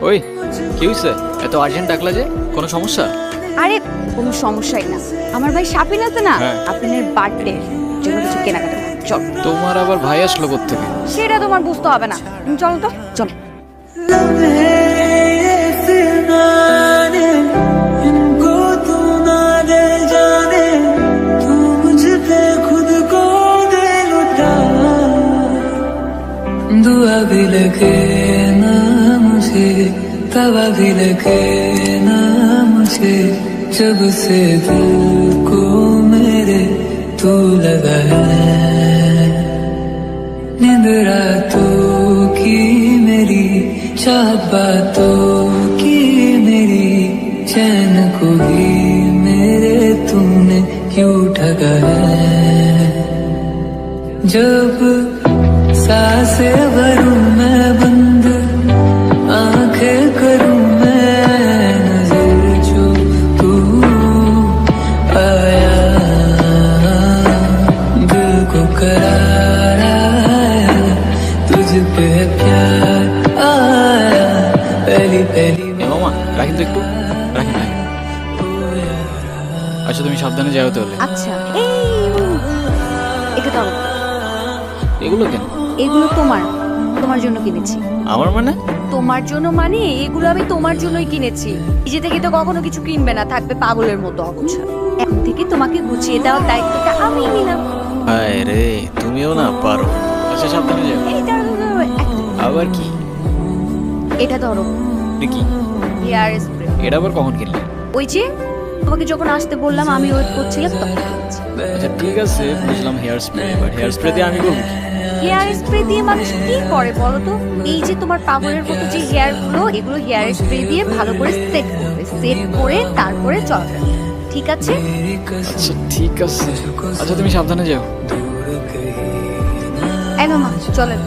ওই কি হয়েছে এত আর্জেন্ট ডাকলা যে কোনো সমস্যা আরে কোনো সমস্যাই না আমার ভাই শাপিন আছে না হ্যাঁ। শাপিনের বার্থডে জন্য কিছু কেনাকাটা করতে। চল তোমার আবার ভাই আসলো থেকে সেটা তোমার বুঝতে হবে না তুমি চলো তো চল इनको तू ना दे जाने तू मुझ पे खुद को दे लुटा दुआ भी लगे ना मुझे तवा भी लगे ना मुझे, जब से दिल को मेरे तू लगा है। नींद रातों की मेरी चाहत बातों की मेरी, चैन को भी मेरे तूने क्यों ठगा है? जब सांसे भरूं मैं রাখেন তো একটু রাখেন রাখেন। আচ্ছা তুমি সাবধানে যাও তাহলে। আচ্ছা এই এটা ধরো এগুলো কেন? এগুলো তোমার তোমার জন্য কিনেছি। আমার মানে? তোমার জন্য মানে এগুলো আমি তোমার জন্যই কিনেছি। নিজে থেকে তো কখনো কিছু কিনবে না থাকবে পাগলের মতো অগোছা এখন থেকে তোমাকে গুছিয়ে দেওয়ার দায়িত্বটা আমি নিলাম। হায় রে তুমিও না পারো। আচ্ছা সাবধানে যাও। আবার কি? এটা ধরো। এটা কি? হেয়ার স্প্রে এটা আবার কখন কিনলে? ওই যে তোমাকে যখন আসতে বললাম আমি ওয়েট করছিলাম তখন আচ্ছা ঠিক আছে বুঝলাম hair spray but hair spray দিয়ে আমি করব? হেয়ার স্প্রে দিয়ে মানুষ কি করে বলো তো? এই যে তোমার পাগলের মতো যে হেয়ারগুলো এগুলো হেয়ার স্প্রে দিয়ে ভালো করে সেট করবে। সেট করে তারপরে করবে। ঠিক আছে? আচ্ছা ঠিক আছে। আচ্ছা তুমি সাবধানে যাও। এনো মা চলেন